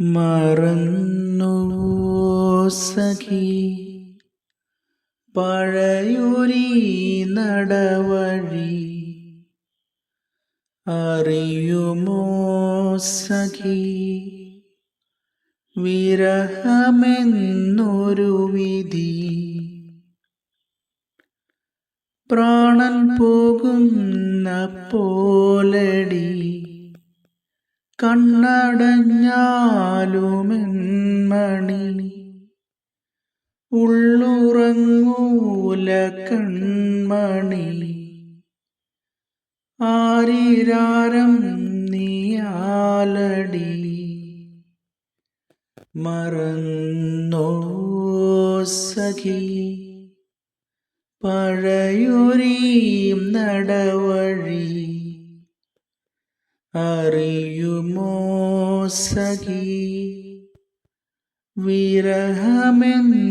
മറന്നുവോ സഖി. പഴയൊരീ നടവഴി. അറിയുമോ സഖി? വിരഹമെന്നൊരു വിധി. പ്രാണൻ പോകുന്ന പോലടി. കണ്ണടഞ്ഞാലുമെന്മണി. ഉള്ളുറങ്ങൂല കൺമണി. ആരിരാരം നീയാലടി. മറന്നോ സഖി. പഴയൊരീം നടവഴി. അറിയുമോ സഖി? വിരഹമെന്നൊരു വിധി